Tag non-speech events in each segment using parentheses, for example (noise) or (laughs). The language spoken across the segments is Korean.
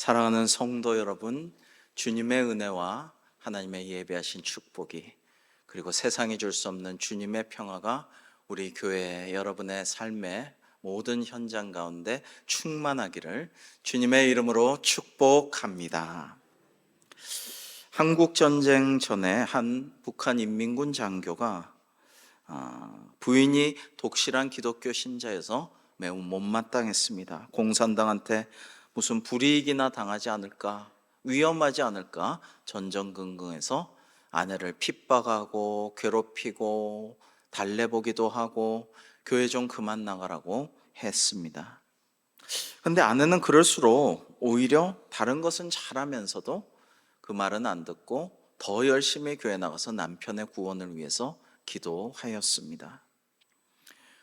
사랑하는 성도 여러분, 주님의 은혜와 하나님의 예배하신 축복이 그리고 세상이 줄 수 없는 주님의 평화가 우리 교회 여러분의 삶의 모든 현장 가운데 충만하기를 주님의 이름으로 축복합니다. 한국 전쟁 전에 한 북한 인민군 장교가 아, 부인이 독실한 기독교 신자여서 매우 못마땅했습니다. 공산당한테 무슨 불이익이나 당하지 않을까, 위험하지 않을까 전전긍긍해서 아내를 핍박하고 괴롭히고 달래보기도 하고 교회 좀 그만 나가라고 했습니다. 근데 아내는 그럴수록 오히려 다른 것은 잘하면서도 그 말은 안 듣고 더 열심히 교회 나가서 남편의 구원을 위해서 기도하였습니다.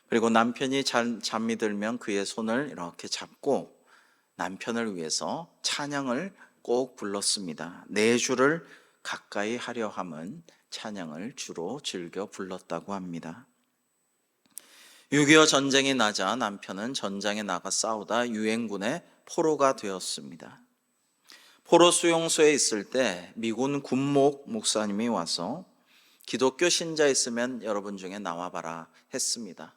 그리고 남편이 잠, 잠이 들면 그의 손을 이렇게 잡고 남편을 위해서 찬양을 꼭 불렀습니다. 네 주를 가까이 하려 함은 찬양을 주로 즐겨 불렀다고 합니다. 6.25 전쟁이 나자 남편은 전장에 나가 싸우다 유엔군의 포로가 되었습니다. 포로 수용소에 있을 때 미군 군목 목사님이 와서 기독교 신자 있으면 여러분 중에 나와봐라 했습니다.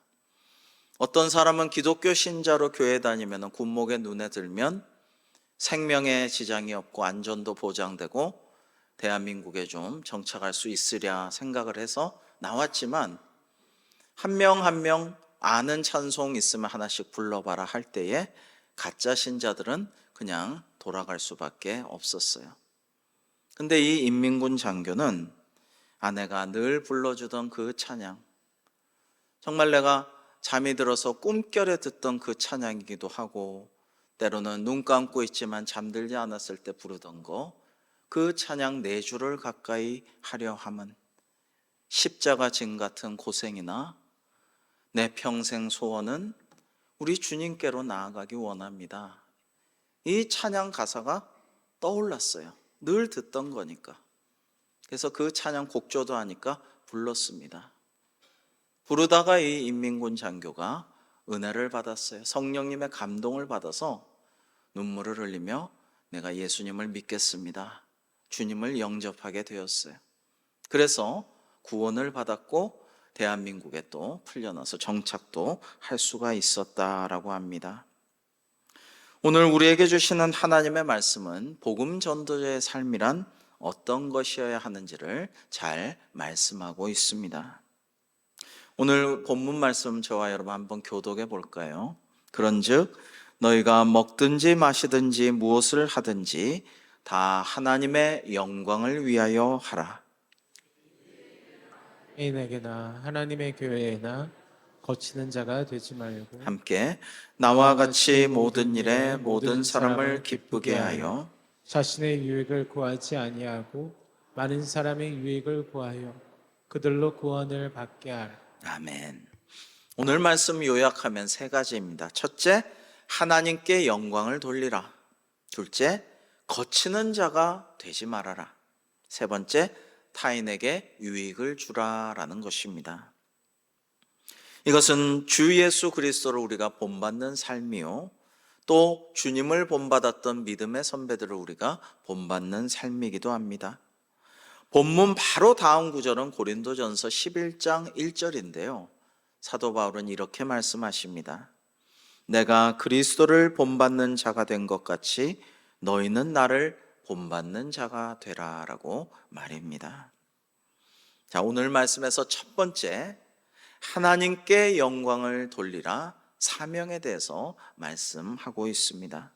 어떤 사람은 기독교 신자로 교회 다니면 군목의 눈에 들면 생명에 지장이 없고 안전도 보장되고 대한민국에 좀 정착할 수 있으랴 생각을 해서 나왔지만 한 명 한 명 아는 찬송 있으면 하나씩 불러봐라 할 때에 가짜 신자들은 그냥 돌아갈 수밖에 없었어요. 근데 이 인민군 장교는 아내가 늘 불러주던 그 찬양, 정말 내가 잠이 들어서 꿈결에 듣던 그 찬양이기도 하고, 때로는 눈 감고 있지만 잠들지 않았을 때 부르던 거, 그 찬양 네 주를 가까이 하려 함은 십자가 진 같은 고생이나 내 평생 소원은 우리 주님께로 나아가기 원합니다. 이 찬양 가사가 떠올랐어요. 늘 듣던 거니까. 그래서 그 찬양 곡조도 하니까 불렀습니다. 부르다가 이 인민군 장교가 은혜를 받았어요. 성령님의 감동을 받아서 눈물을 흘리며 내가 예수님을 믿겠습니다. 주님을 영접하게 되었어요. 그래서 구원을 받았고 대한민국에 또 풀려나서 정착도 할 수가 있었다라고 합니다. 오늘 우리에게 주시는 하나님의 말씀은 복음 전도자의 삶이란 어떤 것이어야 하는지를 잘 말씀하고 있습니다. 오늘 본문 말씀 저와 여러분 한번 교독해 볼까요? 그런즉 너희가 먹든지 마시든지 무엇을 하든지 다 하나님의 영광을 위하여 하라. 개인에게나 하나님의 교회에나 거치는 자가 되지 말고 함께 나와 같이 모든 일에 모든 사람을 기쁘게 하여 자신의 유익을 구하지 아니하고 많은 사람의 유익을 구하여 그들로 구원을 받게 하라. 아멘. 오늘 말씀 요약하면 세 가지입니다. 첫째, 하나님께 영광을 돌리라. 둘째, 거치는 자가 되지 말아라. 세 번째, 타인에게 유익을 주라라는 것입니다. 이것은 주 예수 그리스도를 우리가 본받는 삶이요. 또 주님을 본받았던 믿음의 선배들을 우리가 본받는 삶이기도 합니다. 본문 바로 다음 구절은 고린도전서 11장 1절인데요. 사도 바울은 이렇게 말씀하십니다. 내가 그리스도를 본받는 자가 된 것 같이 너희는 나를 본받는 자가 되라라고 말입니다. 자, 오늘 말씀에서 첫 번째 하나님께 영광을 돌리라 사명에 대해서 말씀하고 있습니다.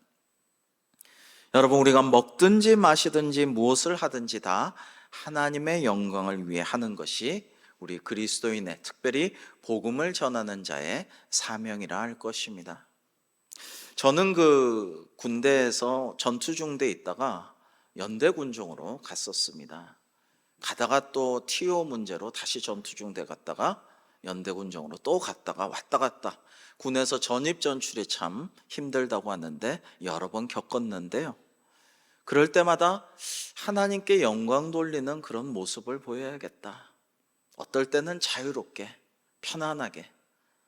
여러분 우리가 먹든지 마시든지 무엇을 하든지 다 하나님의 영광을 위해 하는 것이 우리 그리스도인의 특별히 복음을 전하는 자의 사명이라 할 것입니다. 저는 그 군대에서 전투 중대에 있다가 연대 군종으로 갔었습니다. 가다가 또 TO 문제로 다시 전투 중대 갔다가 연대 군종으로 또 갔다가 왔다 갔다 군에서 전입 전출이 참 힘들다고 하는데 여러 번 겪었는데요. 그럴 때마다 하나님께 영광 돌리는 그런 모습을 보여야겠다. 어떨 때는 자유롭게, 편안하게,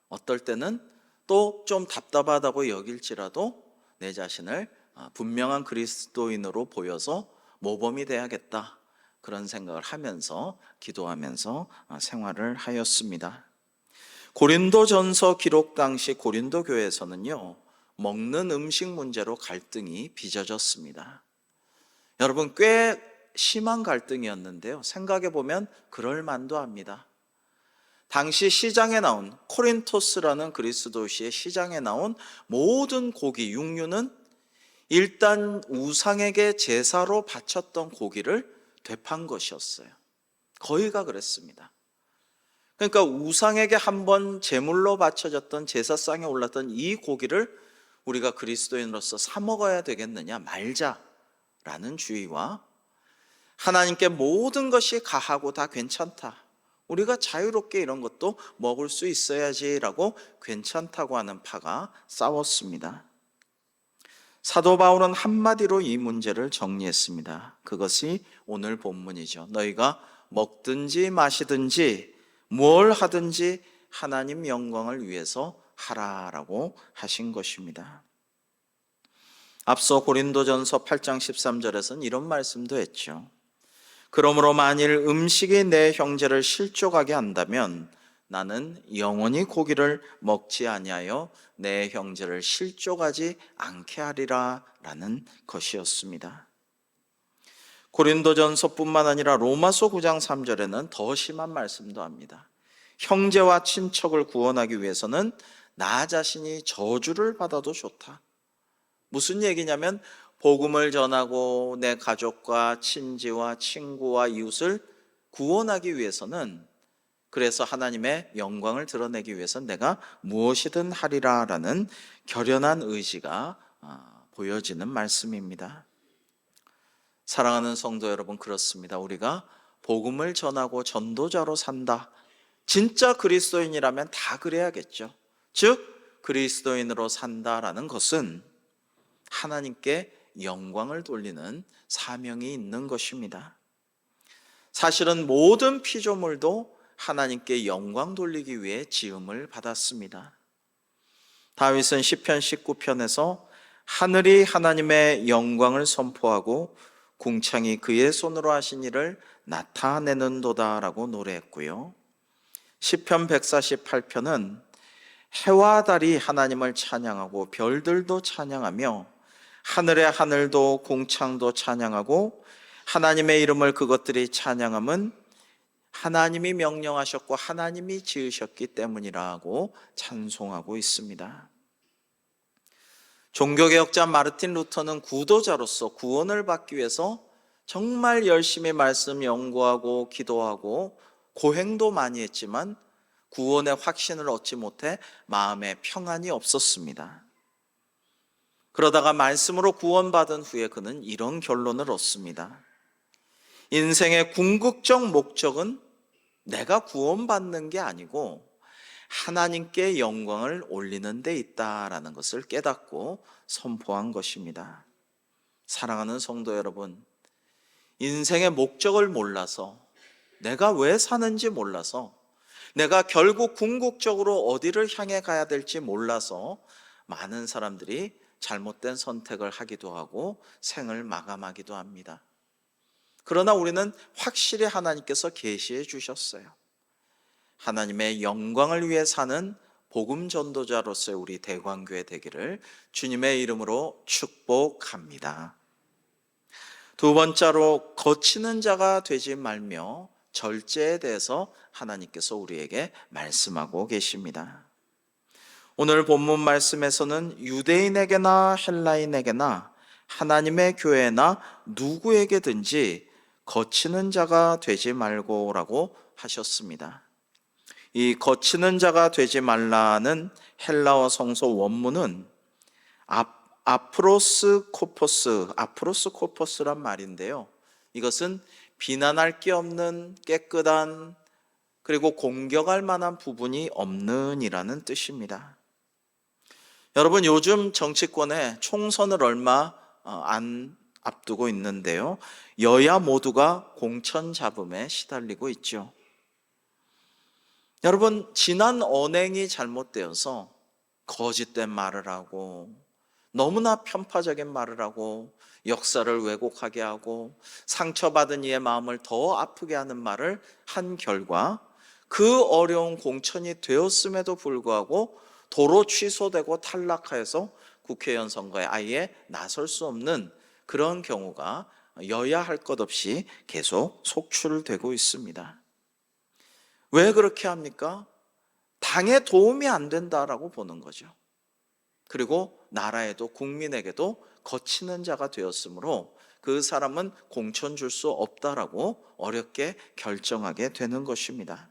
어떨 때는 또 좀 답답하다고 여길지라도 내 자신을 아, 분명한 그리스도인으로 보여서 모범이 돼야겠다. 그런 생각을 하면서 기도하면서 아, 생활을 하였습니다. 고린도전서 기록 당시 고린도 교회에서는요. 먹는 음식 문제로 갈등이 빚어졌습니다. 여러분 꽤 심한 갈등이었는데요. 생각해 보면 그럴 만도 합니다. 당시 시장에 나온 코린토스라는 그리스 도시의 시장에 나온 모든 고기 육류는 일단 우상에게 제사로 바쳤던 고기를 되판 것이었어요. 거의가 그랬습니다. 그러니까 우상에게 한 번 제물로 바쳐졌던 제사상에 올랐던 이 고기를 우리가 그리스도인으로서 사 먹어야 되겠느냐 말자 라는 주의와 하나님께 모든 것이 가하고 다 괜찮다. 우리가 자유롭게 이런 것도 먹을 수 있어야지라고 괜찮다고 하는 파가 싸웠습니다. 사도 바울은 한마디로 이 문제를 정리했습니다. 그것이 오늘 본문이죠. 너희가 먹든지 마시든지 뭘 하든지 하나님 영광을 위해서 하라라고 하신 것입니다. 앞서 고린도전서 8장 13절에서는 이런 말씀도 했죠. 그러므로 만일 음식이 내 형제를 실족하게 한다면 나는 영원히 고기를 먹지 아니하여 내 형제를 실족하지 않게 하리라라는 것이었습니다. 고린도전서뿐만 아니라 로마서 9장 3절에는 더 심한 말씀도 합니다. 형제와 친척을 구원하기 위해서는 나 자신이 저주를 받아도 좋다. 무슨 얘기냐면 복음을 전하고 내 가족과 친지와 친구와 이웃을 구원하기 위해서는 그래서 하나님의 영광을 드러내기 위해서 내가 무엇이든 하리라라는 결연한 의지가 아, 보여지는 말씀입니다. 사랑하는 성도 여러분 그렇습니다. 우리가 복음을 전하고 전도자로 산다. 진짜 그리스도인이라면 다 그래야겠죠. 즉 그리스도인으로 산다라는 것은 하나님께 영광을 돌리는 사명이 있는 것입니다. 사실은 모든 피조물도 하나님께 영광 돌리기 위해 지음을 받았습니다. 다윗은 시편 19편에서 하늘이 하나님의 영광을 선포하고 궁창이 그의 손으로 하신 일을 나타내는도다라고 노래했고요. 시편 148편은 해와 달이 하나님을 찬양하고 별들도 찬양하며 하늘의 하늘도 궁창도 찬양하고 하나님의 이름을 그것들이 찬양함은 하나님이 명령하셨고 하나님이 지으셨기 때문이라고 찬송하고 있습니다. 종교개혁자 마르틴 루터는 구도자로서 구원을 받기 위해서 정말 열심히 말씀 연구하고 기도하고 고행도 많이 했지만 구원의 확신을 얻지 못해 마음에 평안이 없었습니다. 그러다가 말씀으로 구원받은 후에 그는 이런 결론을 얻습니다. 인생의 궁극적 목적은 내가 구원받는 게 아니고 하나님께 영광을 올리는 데 있다라는 것을 깨닫고 선포한 것입니다. 사랑하는 성도 여러분, 인생의 목적을 몰라서 내가 왜 사는지 몰라서 내가 결국 궁극적으로 어디를 향해 가야 될지 몰라서 많은 사람들이 잘못된 선택을 하기도 하고 생을 마감하기도 합니다. 그러나 우리는 확실히 하나님께서 계시해 주셨어요. 하나님의 영광을 위해 사는 복음 전도자로서의 우리 대광교회 되기를 주님의 이름으로 축복합니다. 두 번째로 거치는 자가 되지 말며 절제에 대해서 하나님께서 우리에게 말씀하고 계십니다. 오늘 본문 말씀에서는 유대인에게나 헬라인에게나 하나님의 교회나 누구에게든지 거치는 자가 되지 말고라고 하셨습니다. 이 거치는 자가 되지 말라는 헬라어 성서 원문은 아프로스 코포스, 아프로스 코포스란 말인데요. 이것은 비난할 게 없는 깨끗한 그리고 공격할 만한 부분이 없는 이라는 뜻입니다. 여러분 요즘 정치권에 총선을 얼마 어, 안 앞두고 있는데요. 여야 모두가 공천 잡음에 시달리고 있죠. 여러분 지난 언행이 잘못되어서 거짓된 말을 하고 너무나 편파적인 말을 하고 역사를 왜곡하게 하고 상처받은 이의 마음을 더 아프게 하는 말을 한 결과 그 어려운 공천이 되었음에도 불구하고 도로 취소되고 탈락하여서 국회의원 선거에 아예 나설 수 없는 그런 경우가 여야 할 것 없이 계속 속출되고 있습니다. 왜 그렇게 합니까? 당에 도움이 안 된다라고 보는 거죠. 그리고 나라에도 국민에게도 거치는 자가 되었으므로 그 사람은 공천 줄 수 없다라고 어렵게 결정하게 되는 것입니다.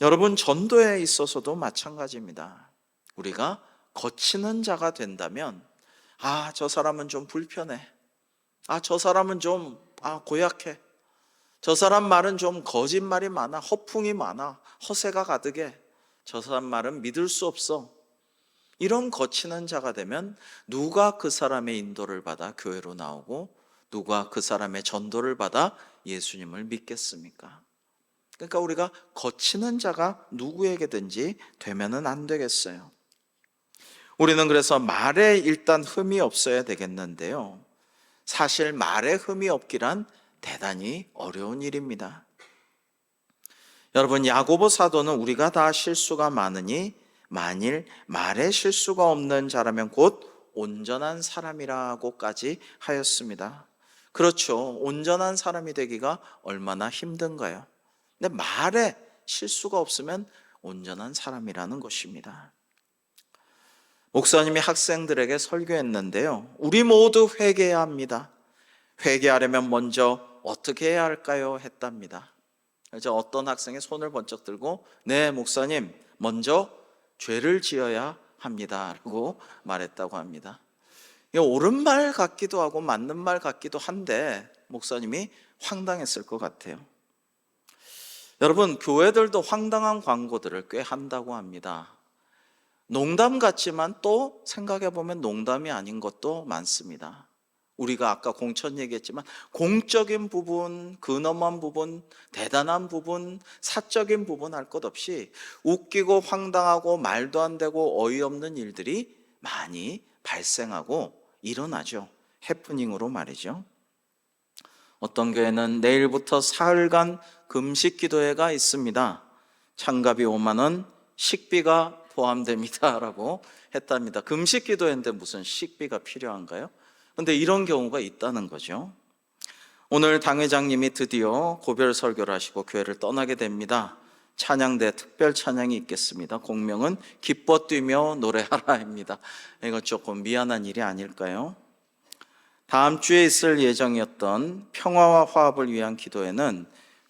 여러분 전도에 있어서도 마찬가지입니다. 우리가 거치는 자가 된다면 아, 저 사람은 좀 불편해. 아, 저 사람은 좀 아, 고약해. 저 사람 말은 좀 거짓말이 많아. 허풍이 많아. 허세가 가득해. 저 사람 말은 믿을 수 없어. 이런 거치는 자가 되면 누가 그 사람의 인도를 받아 교회로 나오고 누가 그 사람의 전도를 받아 예수님을 믿겠습니까? 그러니까 우리가 거치는 자가 누구에게든지 되면은 안 되겠어요. 우리는 그래서 말에 일단 흠이 없어야 되겠는데요. 사실 말에 흠이 없기란 대단히 어려운 일입니다. 여러분 야고보 사도는 우리가 다 실수가 많으니 만일 말에 실수가 없는 자라면 곧 온전한 사람이라고까지 하였습니다. 그렇죠. 온전한 사람이 되기가 얼마나 힘든가요? 근데 말에 실수가 없으면 온전한 사람이라는 것입니다. 목사님이 학생들에게 설교했는데요. 우리 모두 회개해야 합니다. 회개하려면 먼저 어떻게 해야 할까요? 했답니다. 그래서 어떤 학생이 손을 번쩍 들고 네, 목사님, 먼저 죄를 지어야 합니다 라고 말했다고 합니다. 옳은 말 같기도 하고 맞는 말 같기도 한데 목사님이 황당했을 것 같아요. 여러분, 교회들도 황당한 광고들을 꽤 한다고 합니다. 농담 같지만 또 생각해 보면 농담이 아닌 것도 많습니다. 우리가 아까 공천 얘기했지만 공적인 부분, 근엄한 부분, 대단한 부분, 사적인 부분 할 것 없이 웃기고 황당하고 말도 안 되고 어이없는 일들이 많이 발생하고 일어나죠. 해프닝으로 말이죠. 어떤 교회는 내일부터 사흘간 금식 기도회가 있습니다. 창갑이 5만 원, 식비가 포함됩니다라고 (laughs) 했답니다. 금식 기도회인데 무슨 식비가 필요한가요? 근데 이런 경우가 있다는 거죠. 오늘 당회장님이 드디어 고별 설교를 하시고 교회를 떠나게 됩니다. 찬양대 특별 찬양이 있겠습니다. 공명은 기뻐 뛰며 노래하라입니다. 이거 조금 미안한 일이 아닐까요? 다음 주에 있을 예정이었던 평화와 화합을 위한 기도회는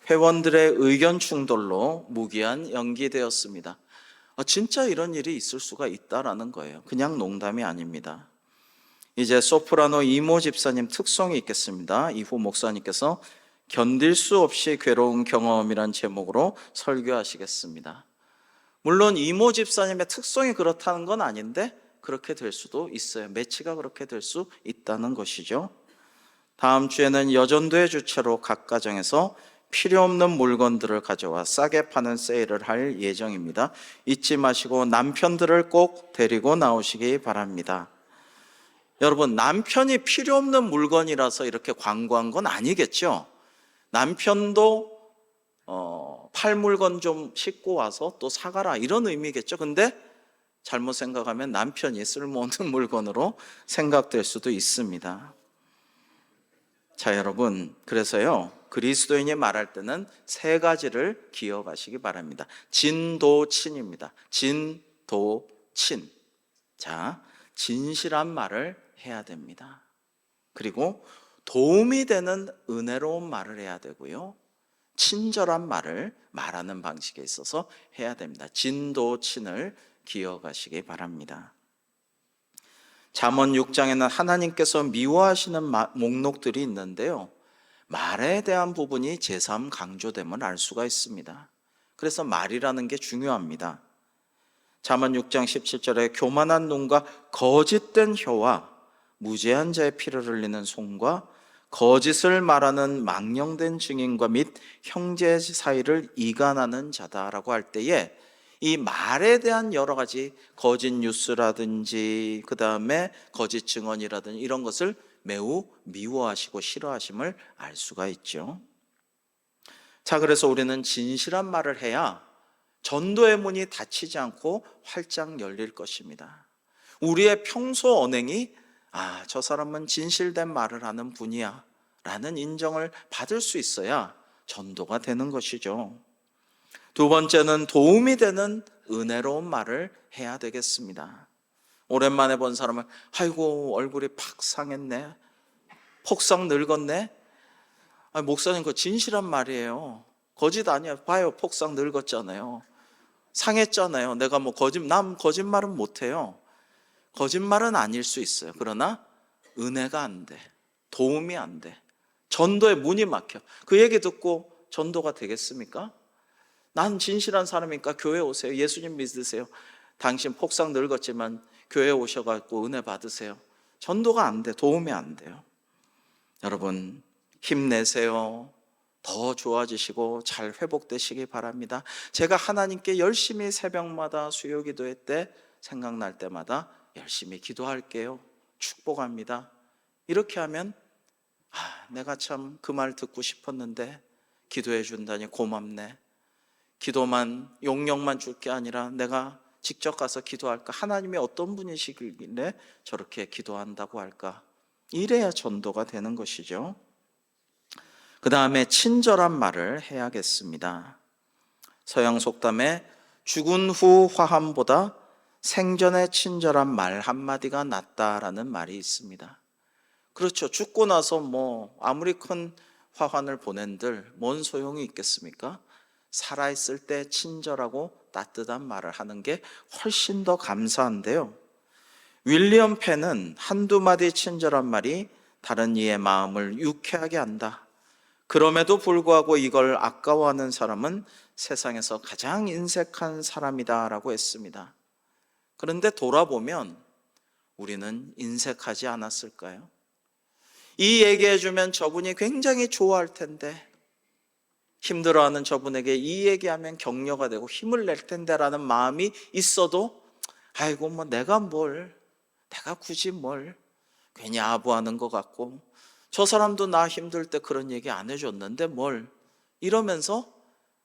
회원들의 의견 충돌로 무기한 연기되었습니다. 아, 진짜 이런 일이 있을 수가 있다라는 거예요. 그냥 농담이 아닙니다. 이제 소프라노 이모 집사님 특송이 있겠습니다. 이후 목사님께서 견딜 수 없이 괴로운 경험이란 제목으로 설교하시겠습니다. 물론 이모 집사님의 특성이 그렇다는 건 아닌데 그렇게 될 수도 있어요. 매치가 그렇게 될 수 있다는 것이죠. 다음 주에는 여전도의 주체로 각 가정에서 필요 없는 물건들을 가져와 싸게 파는 세일을 할 예정입니다. 잊지 마시고 남편들을 꼭 데리고 나오시기 바랍니다. 여러분, 남편이 필요 없는 물건이라서 이렇게 광고한 건 아니겠죠? 남편도 어, 팔 물건 좀 싣고 와서 또 사가라 이런 의미겠죠. 근데 잘못 생각하면 남편이 쓸모없는 (laughs) 물건으로 생각될 수도 있습니다. 자, 여러분. 그래서요. 그리스도인이 말할 때는 세 가지를 기억하시기 바랍니다. 진도친입니다. 진도친. 자, 진실한 말을 해야 됩니다. 그리고 도움이 되는 은혜로운 말을 해야 되고요. 친절한 말을 말하는 방식에 있어서 해야 됩니다. 진도친을 기억하시기 바랍니다. 잠언 6장에는 하나님께서 미워하시는 마- 목록들이 있는데요. 말에 대한 부분이 제3 강조됨을 알 수가 있습니다. 그래서 말이라는 게 중요합니다. 잠언 6장 17절에 교만한 눈과 거짓된 혀와 무죄한 자의 피를 흘리는 손과 거짓을 말하는 망령된 증인과 및 형제 사이를 이간하는 자다라고 할 때에 이 말에 대한 여러 가지 거짓 뉴스라든지 그 다음에 거짓 증언이라든지 이런 것을 매우 미워하시고 싫어하심을 알 수가 있죠. 자, 그래서 우리는 진실한 말을 해야 전도의 문이 닫히지 않고 활짝 열릴 것입니다. 우리의 평소 언행이 아, 저 사람은 진실된 말을 하는 분이야. 라는 인정을 받을 수 있어야 전도가 되는 것이죠. 두 번째는 도움이 되는 은혜로운 말을 해야 되겠습니다. 오랜만에 본 사람을 아이고 얼굴이 팍 상했네. 폭삭 늙었네. 아, 목사님 그 진실한 말이에요. 거짓 아니야. 봐요. 폭삭 늙었잖아요. 상했잖아요. 내가 뭐 거짓 남 거짓말은 못 해요. 거짓말은 아닐 수 있어요. 그러나 은혜가 안 돼. 도움이 안 돼. 전도의 문이 막혀. 그 얘기 듣고 전도가 되겠습니까? 난 진실한 사람이니까 교회 오세요. 예수님 믿으세요. 당신 폭삭 늙었지만 교회 오셔갖고 은혜 받으세요. 전도가 안 돼. 도움이 안 돼요. 여러분, 힘내세요. 더 좋아지시고 잘 회복되시기 바랍니다. 제가 하나님께 열심히 새벽마다 수요 기도회 때 생각날 때마다 열심히 기도할게요. 축복합니다. 이렇게 하면 아, 내가 참 그 말 듣고 싶었는데 기도해 준다니 고맙네. 기도만 용령만 줄 게 아니라 내가 직접 가서 기도할까? 하나님이 어떤 분이시길래 저렇게 기도한다고 할까? 이래야 전도가 되는 것이죠. 그 다음에 친절한 말을 해야겠습니다. 서양 속담에 죽은 후 화함보다 생전에 친절한 말 한마디가 낫다라는 말이 있습니다. 그렇죠. 죽고 나서 뭐 아무리 큰 화환을 보낸들 뭔 소용이 있겠습니까? 살아있을 때 친절하고 따뜻한 말을 하는 게 훨씬 더 감사한데요. 윌리엄 펜은 한두 마디 친절한 말이 다른 이의 마음을 유쾌하게 한다. 그럼에도 불구하고 이걸 아까워하는 사람은 세상에서 가장 인색한 사람이다 라고 했습니다. 그런데 돌아보면 우리는 인색하지 않았을까요? 이 얘기해주면 저분이 굉장히 좋아할 텐데, 힘들어하는 저분에게 이 얘기하면 격려가 되고 힘을 낼 텐데라는 마음이 있어도, 아이고, 뭐 내가 뭘, 내가 굳이 뭘, 괜히 아부하는 것 같고, 저 사람도 나 힘들 때 그런 얘기 안 해줬는데 뭘, 이러면서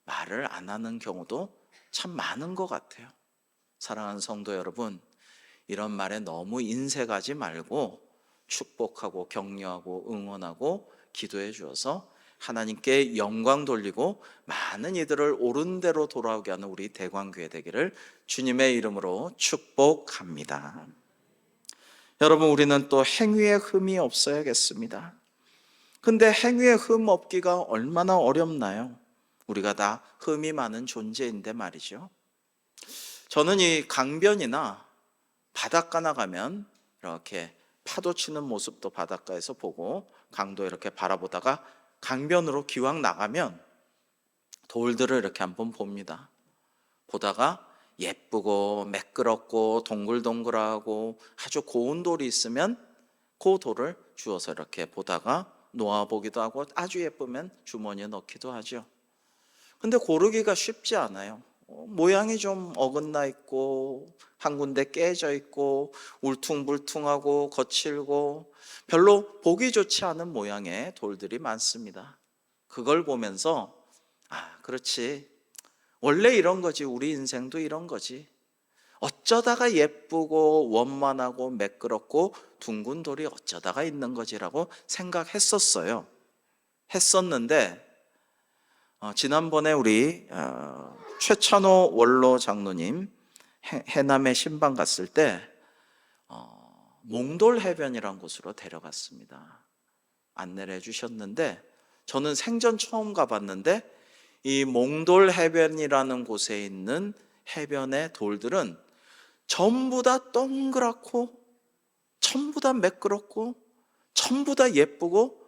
말을 안 하는 경우도 참 많은 것 같아요. 사랑하는 성도 여러분, 이런 말에 너무 인색하지 말고 축복하고 격려하고 응원하고 기도해 주어서 하나님께 영광 돌리고 많은 이들을 옳은 대로 돌아오게 하는 우리 대광교회 되기를 주님의 이름으로 축복합니다. 여러분, 우리는 또 행위에 흠이 없어야겠습니다. 근데 행위에 흠 없기가 얼마나 어렵나요? 우리가 다 흠이 많은 존재인데 말이죠. 저는 이 강변이나 바닷가나 가면 이렇게 파도 치는 모습도 바닷가에서 보고 강도 이렇게 바라보다가 강변으로 기왕 나가면 돌들을 이렇게 한번 봅니다. 보다가 예쁘고 매끄럽고 동글동글하고 아주 고운 돌이 있으면 그 돌을 주워서 이렇게 보다가 놓아보기도 하고 아주 예쁘면 주머니에 넣기도 하죠. 근데 고르기가 쉽지 않아요. 어, 모양이 좀 어긋나 있고 한 군데 깨져 있고 울퉁불퉁하고 거칠고 별로 보기 좋지 않은 모양의 돌들이 많습니다. 그걸 보면서 아, 그렇지. 원래 이런 거지. 우리 인생도 이런 거지. 어쩌다가 예쁘고 원만하고 매끄럽고 둥근 돌이 어쩌다가 있는 거지라고 생각했었어요. 했었는데 어, 지난번에 우리 어, 최찬호 원로 장로님 해, 해남에 신방 갔을 때 어, 몽돌 해변이란 곳으로 데려갔습니다. 안내를 해주셨는데 저는 생전 처음 가봤는데 이 몽돌 해변이라는 곳에 있는 해변의 돌들은 전부 다 동그랗고 전부 다 매끄럽고 전부 다 예쁘고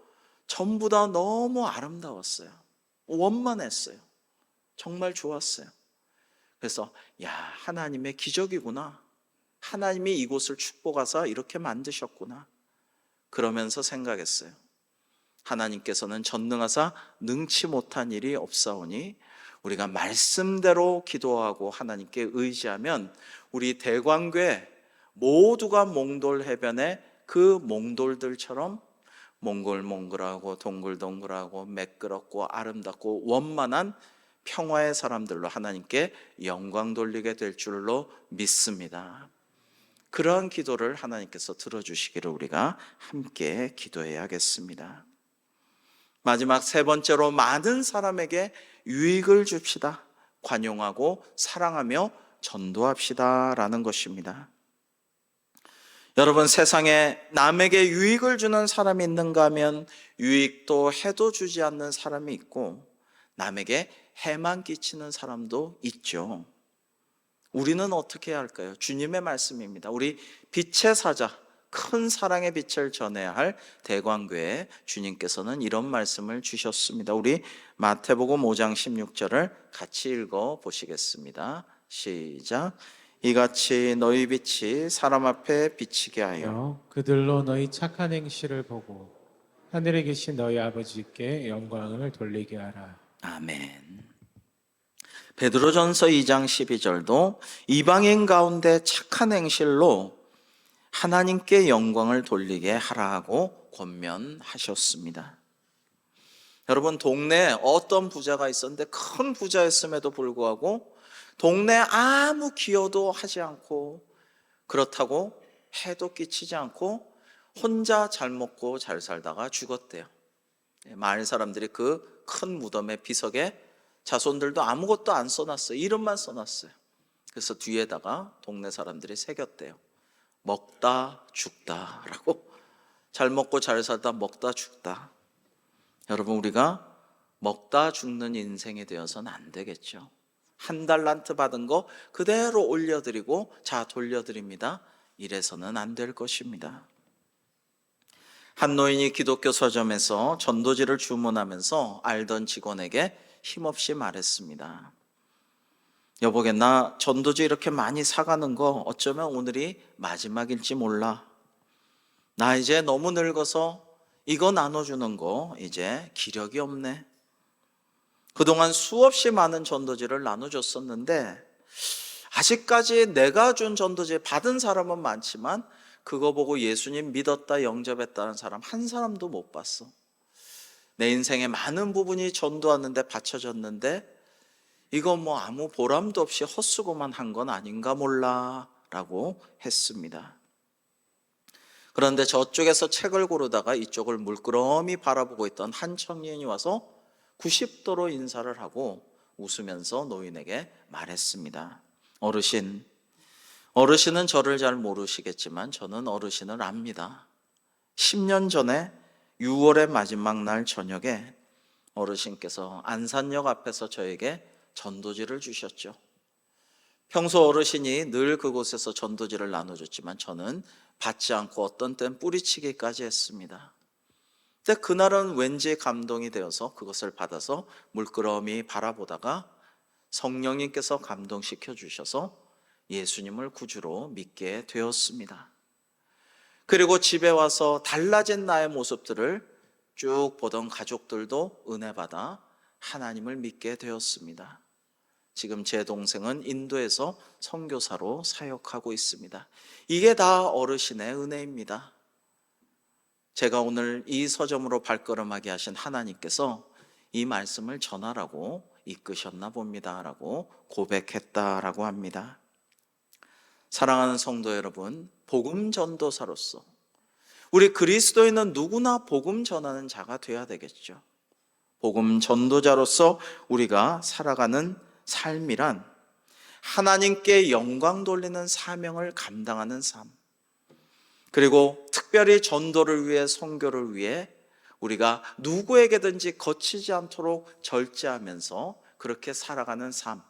전부 다 너무 아름다웠어요. 원만했어요. 정말 좋았어요. 그래서 야 하나님의 기적이구나. 하나님이 이곳을 축복하사 이렇게 만드셨구나. 그러면서 생각했어요. 하나님께서는 전능하사 능치 못한 일이 없사오니 우리가 말씀대로 기도하고 하나님께 의지하면 우리 대광교회 모두가 몽돌 해변에 그 몽돌들처럼 몽글몽글하고 동글동글하고 매끄럽고 아름답고 원만한 평화의 사람들로 하나님께 영광 돌리게 될 줄로 믿습니다. 그러한 기도를 하나님께서 들어주시기를 우리가 함께 기도해야겠습니다. 마지막 세 번째로 많은 사람에게 유익을 줍시다. 관용하고 사랑하며 전도합시다 라는 것입니다. 여러분 세상에 남에게 유익을 주는 사람이 있는가 하면 유익도 해도 주지 않는 사람이 있고 남에게 해만 끼치는 사람도 있죠. 우리는 어떻게 해야 할까요? 주님의 말씀입니다. 우리 빛의 사자, 큰 사랑의 빛을 전해야 할 대광교회 주님께서는 이런 말씀을 주셨습니다. 우리 마태복음 5장 16절을 같이 읽어 보시겠습니다. 시작. 이같이 너희 빛이 사람 앞에 비치게 하여 여 그들로 너희 착한 행실을 보고 하늘에 계신 너희 아버지께 영광을 돌리게 하라. 아멘. 베드로전서 2장 12절도 이방인 가운데 착한 행실로 하나님께 영광을 돌리게 하라고 권면하셨습니다. 여러분 동네에 어떤 부자가 있었는데 큰 부자였음에도 불구하고 동네 아무 기여도 하지 않고 그렇다고 해도 끼치지 않고 혼자 잘 먹고 잘 살다가 죽었대요. 예, 마을 사람들이 그 큰 무덤의 비석에 자손들도 아무것도 안 써놨어요. 이름만 써놨어요. 그래서 뒤에다가 동네 사람들이 새겼대요. 먹다 죽다라고 잘 먹고 잘 살다 먹다 죽다. 여러분 우리가 먹다 죽는 인생이 되어서는 안 되겠죠. 한 달란트 받은 거 그대로 올려드리고 자 돌려드립니다. 이래서는 안 될 것입니다. 한 노인이 기독교 서점에서 전도지를 주문하면서 알던 직원에게 힘없이 말했습니다. 여보게 나 전도지 이렇게 많이 사가는 거 어쩌면 오늘이 마지막일지 몰라. 나 이제 너무 늙어서 이거 나눠주는 거 이제 기력이 없네. 그동안 수없이 많은 전도지를 나눠줬었는데 아직까지 내가 준 전도지 받은 사람은 많지만 그거 보고 예수님 믿었다 영접했다는 사람 한 사람도 못 봤어. 내 인생의 많은 부분이 전도하는데 바쳐졌는데 이거 뭐 아무 보람도 없이 헛수고만 한 건 아닌가 몰라 라고 했습니다. 그런데 저쪽에서 책을 고르다가 이쪽을 물끄러미 바라보고 있던 한 청년이 와서 90도로 인사를 하고 웃으면서 노인에게 말했습니다. 어르신, 어르신은 저를 잘 모르시겠지만 저는 어르신을 압니다. 10년 전에 6월의 마지막 날 저녁에 어르신께서 안산역 앞에서 저에게 전도지를 주셨죠. 평소 어르신이 늘 그곳에서 전도지를 나눠줬지만 저는 받지 않고 어떤 땐 뿌리치기까지 했습니다. 근데 그날은 왠지 감동이 되어서 그것을 받아서 물끄러미 바라보다가 성령님께서 감동시켜 주셔서 예수님을 구주로 믿게 되었습니다. 그리고 집에 와서 달라진 나의 모습들을 쭉 보던 가족들도 은혜 받아 하나님을 믿게 되었습니다. 지금 제 동생은 인도에서 선교사로 사역하고 있습니다. 이게 다 어르신의 은혜입니다. 제가 오늘 이 서점으로 발걸음하게 하신 하나님께서 이 말씀을 전하라고 이끄셨나 봅니다라고 고백했다라고 합니다. 사랑하는 성도 여러분, 복음 전도사로서 우리 그리스도인은 누구나 복음 전하는 자가 되어야 되겠죠. 복음 전도자로서 우리가 살아가는 삶이란 하나님께 영광 돌리는 사명을 감당하는 삶. 그리고 특별히 전도를 위해 선교를 위해 우리가 누구에게든지 거치지 않도록 절제하면서 그렇게 살아가는 삶.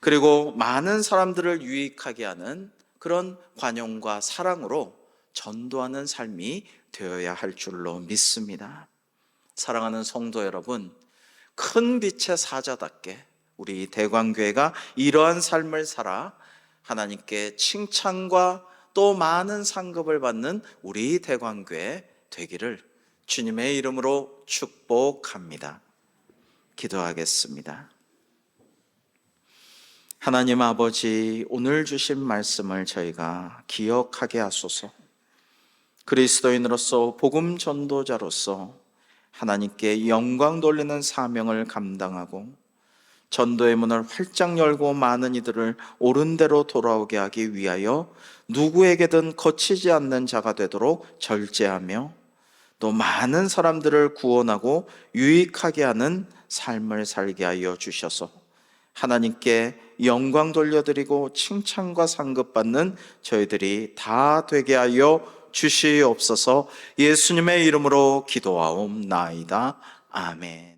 그리고 많은 사람들을 유익하게 하는 그런 관용과 사랑으로 전도하는 삶이 되어야 할 줄로 믿습니다. 사랑하는 성도 여러분, 큰 빛의 사자답게 우리 대광교회가 이러한 삶을 살아 하나님께 칭찬과 또 많은 상급을 받는 우리 대광교회 되기를 주님의 이름으로 축복합니다. 기도하겠습니다. 하나님 아버지, 오늘 주신 말씀을 저희가 기억하게 하소서. 그리스도인으로서 복음 전도자로서 하나님께 영광 돌리는 사명을 감당하고 전도의 문을 활짝 열고 많은 이들을 옳은 대로 돌아오게 하기 위하여 누구에게든 거치지 않는 자가 되도록 절제하며 또 많은 사람들을 구원하고 유익하게 하는 삶을 살게 하여 주셔서 하나님께 영광 돌려드리고 칭찬과 상급받는 저희들이 다 되게 하여 주시옵소서 예수님의 이름으로 기도하옵나이다. 아멘.